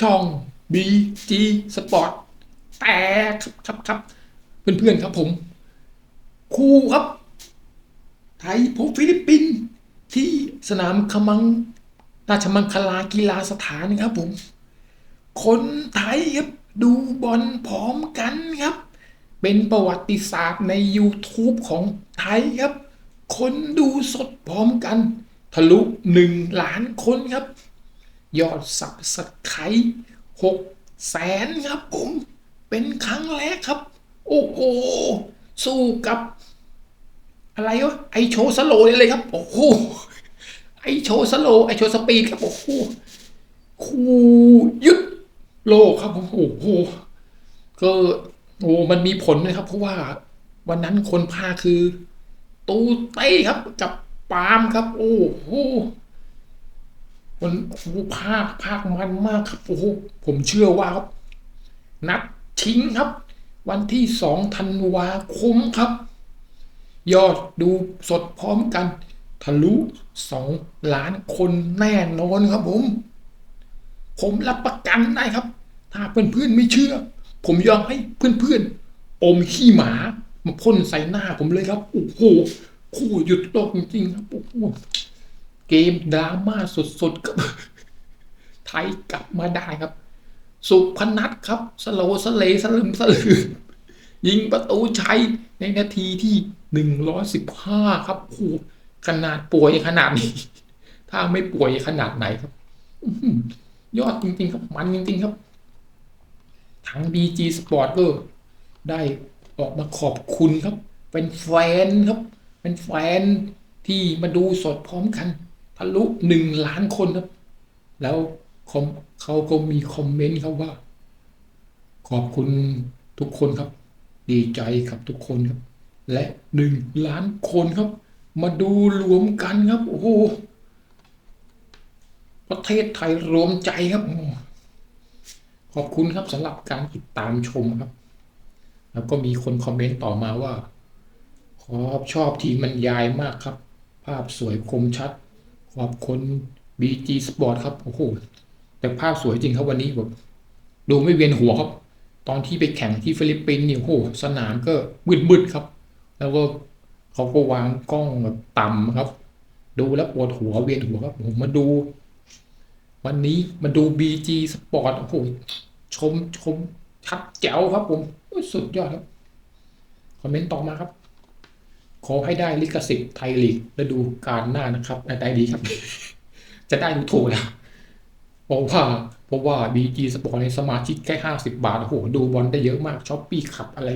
ช่อง BG Sport แต่ครับครับครับเพื่อนๆครับผม คู่ครับ ไทยพบฟิลิปปินส์ที่สนามขมังราชมังคลากีฬาสถานครับผม คนไทยครับดูบอลพร้อมกันครับ เป็นประวัติศาสตร์ใน YouTube ของไทยครับ คนดูสดพร้อมกัน ทะลุหนึ่งล้านคนครับ ยอดสับสไครหกแสนครับผม เป็นครั้งแรกครับ โอ้โห สู้กับ อะไรวะ ไอโชสโลเลยครับ โอ้โห ไอโชสโล ไอโชสปีดครับ โอ้โหคูยุดโลกครับผมโอ้โหก็โอ้มันมีผลนะครับ เพราะว่าวันนั้นคนพาคือ ตูเต้ครับ กับปาล์มครับ โอ้โห มันภาคภาคมันมากครับโอ้โหผมเชื่อว่าครับ นัดชิงครับ วันที่สองธันวาคมครับ ยอดดูสดพร้อมกัน ทะลุสองล้านคนแน่นอนครับผม ผมรับประกันได้ครับ ถ้าเพื่อนๆไม่เชื่อ ผมยอมให้เพื่อนๆอมขี้หมามาพ่นใส่หน้าผมเลยครับโอ้โหคู่หยุดโลกจริงๆครับโอ้โห เกมดราม่าสุดๆครับไทยกลับมาได้ครับ สุพนัทครับ สโลสเลสลึมสลือยิงประตูชัยในนาทีที่หนึ่งร้อยสิบห้าครับโอ้ขนาดป่วยขนาดนี้ ถ้าไม่ป่วยขนาดไหนครับยอดจริง ๆ ครับ มันจริง ๆ ครับ ทาง BG Sport ก็ได้ออกมาขอบคุณครับ เป็นแฟนครับ เป็นแฟนที่มาดูสดพร้อมกัน ทะลุหนึ่งล้านคนครับ แล้วเขาก็มีคอมเมนต์ครับว่า ขอบคุณทุกคนครับ ดีใจครับทุกคนครับ และหนึ่งล้านคนครับ มาดูรวมกันครับ โอ้โหประเทศไทยรวมใจครับอขอบคุณครับสำหรับการติดตามชมครับ แล้วก็มีคนคอมเมนต์ต่อมาว่า ขอบชอบทีมมันยายมากครับ ภาพสวยคมชัด ขอบคุณ BG Sport ครับโอ้โหแต่ภาพสวยจริงครับวันนี้แบบดูไม่เวียนหัวครับ ตอนที่ไปแข่งที่ฟิลิปปินส์เนี่ยโอ้โหสนามก็มืดๆครับ แล้วก็เขาก็วางกล้องแบบต่ำครับ ดูแล้วปวดหัวเวียนหัวครับผมมาดู วันนี้มาดู BG Sport โอ้โหชมชมชัดแจ๋วครับผมสุดยอดครับ คอมเมนต์ต่อมาครับ ขอให้ได้ลิขสิทธิ์ไทยลีกฤดูกาลหน้านะครับได้ดีครับ จะได้ดูถูกนะเพราะว่าเพราะว่า BG Sport ในสมาชิกแค่ห้าสิบาทโอ้โหดูบอลได้เยอะมากช้อปปี้ขับอะไร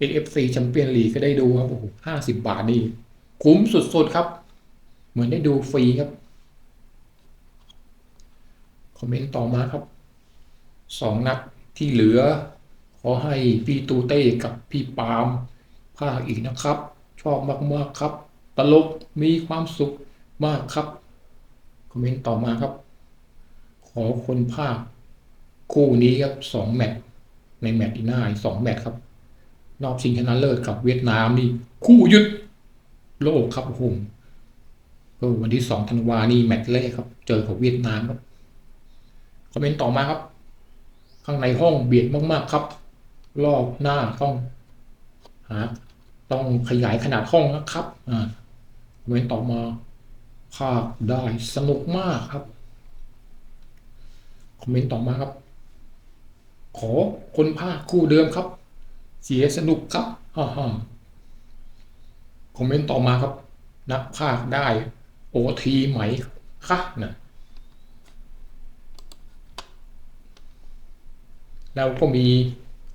AFC แชมเปี้ยนลีกก็ได้ดูครับโอ้โหห้าสิบาทนี่คุ้มสุดๆครับ เหมือนได้ดูฟรีครับ คอมเมนต์ต่อมาครับสองนัดที่เหลือ ขอให้พี่ตูเต้กับพี่ปาล์มภาคอีกนะครับ ชอบมากๆครับ ตลกมีความสุขมากครับ คอมเมนต์ต่อมาครับ ขอคนภาค คู่นี้ครับสองแมตช์ในแมตช์ที่หน้าสองแมตช์ครับรอบชิงชนะเลิศกับเวียดนามนี่คู่ยุดโลกครับโอ้โหก็วันที่สองธันวานี่แมตช์แรกครับ เจอกับเวียดนามครับคอมเมนต์ต่อมาครับ ข้างในห้องเบียดมากๆครับ รอบหน้าต้องหา ต้องขยายขนาดห้องนะครับอ่าคอมเมนต์ต่อมาภาคได้สนุกมากครับ คอมเมนต์ต่อมาครับ ขอคนภาคคู่เดิมครับ เสียสนุกครับฮ่าฮ่าคอมเมนต์ต่อมาครับ นักภาคได้โอทีไหมคะนะแล้วก็มี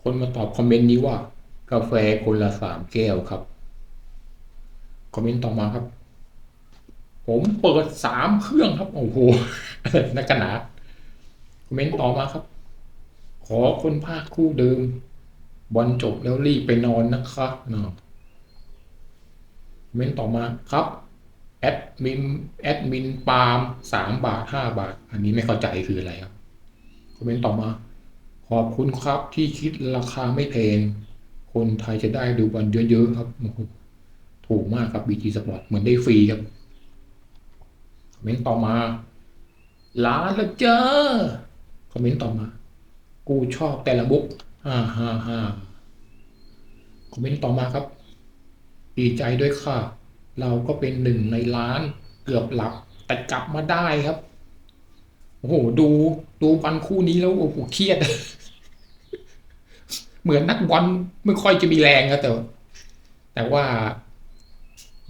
คนมาตอบคอมเมนต์นี้ว่า กาแฟคนละสามแก้วครับ คอมเมนต์ต่อมาครับ ผมเปิดสามเครื่องครับ โอ้โหนักกหนาคอมเมนต์ต่อมาครับ ขอคนภาคคู่เดิม บอลจบแล้วรีบไปนอนนะครับเนาะคอมเมนต์ต่อมาครับแอดมินแอดมินปาล์มสามบาทห้าบาท อันนี้ไม่เข้าใจคืออะไรครับคอมเมนต์ต่อมา ขอบคุณครับที่คิดราคาไม่แพง คนไทยจะได้ดูบอลเยอะๆครับถูกมากครับ BG Sport เหมือนได้ฟรีครับคอมเมนต์ต่อมาล้านละเจ้าคอมเมนต์ต่อมา กูชอบแต่ละมุกฮ่าฮ่าฮ่าคอมเมนต์ต่อมาครับ ดีใจด้วยค่ะ เราก็เป็นหนึ่งในล้านเกือบหลับแต่กลับมาได้ครับ โอ้โห ดูดูวันคู่นี้แล้วโอ้โหเครียด เหมือนนักบอลไม่ค่อยจะมีแรงครับแต่ แต่ว่า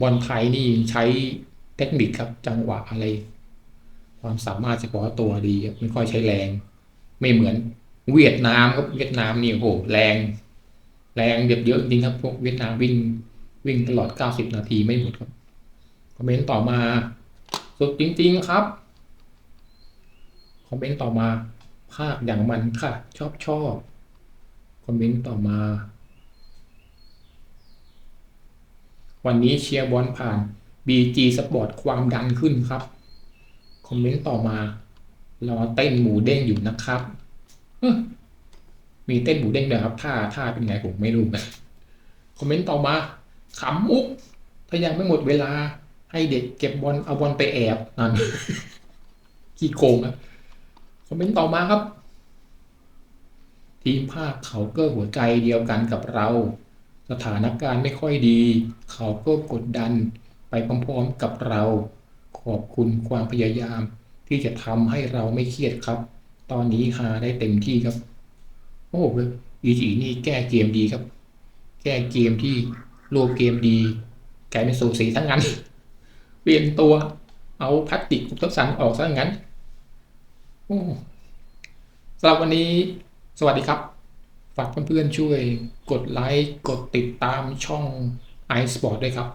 บอลไทยนี่ใช้เทคนิคครับจังหวะอะไร ความสามารถเฉพาะตัวดีไม่ค่อยใช้แรง ไม่เหมือนเวียดนามครับเวียดนามนี่โอ้โหแรง แรงเยอะเยอะจริงครับพวกเวียดนามวิ่งวิ่งตลอด 90 นาทีไม่หมดครับคอมเมนต์ต่อมา สุดจริง ๆครับคอมเมนต์ต่อมาภาคอย่างมันค่ะ ชอบชอบ คอมเมนต์ต่อมา วันนี้เชียร์บอลผ่าน BG Sport ความดันขึ้นครับ คอมเมนต์ต่อมารอเต้นหมูเด้งอยู่นะครับมีเต้นหมูเด้งด้วยครับท่าท่าเป็นไงผมไม่รู้นะคอมเมนต์ต่อมาขำมุกถ้ายังไม่หมดเวลาให้เด็กเก็บบอลเอาบอลไปแอบนั่นขี้โกงครับคอมเมนต์ต่อมาครับ ทีมภาคเขาก็หัวใจเดียวกันกับเรา สถานการณ์ไม่ค่อยดี เขาก็กดดันไปพร้อมๆกับเรา ขอบคุณความพยายาม ที่จะทำให้เราไม่เครียดครับ ตอนนี้หาได้เต็มที่ครับ โอ้โหอีจีนี่แก้เกมดีครับ แก้เกมที่รวมเกมดีกลายเป็นสูสีทั้งนั้น เปลี่ยนตัวเอาพลาสติกทุกสันออกซะงั้นโอ้สำหรับวันนี้ สวัสดีครับ ฝากเพื่อนๆช่วยกดไลค์ กดติดตามช่อง iSport ด้วยครับ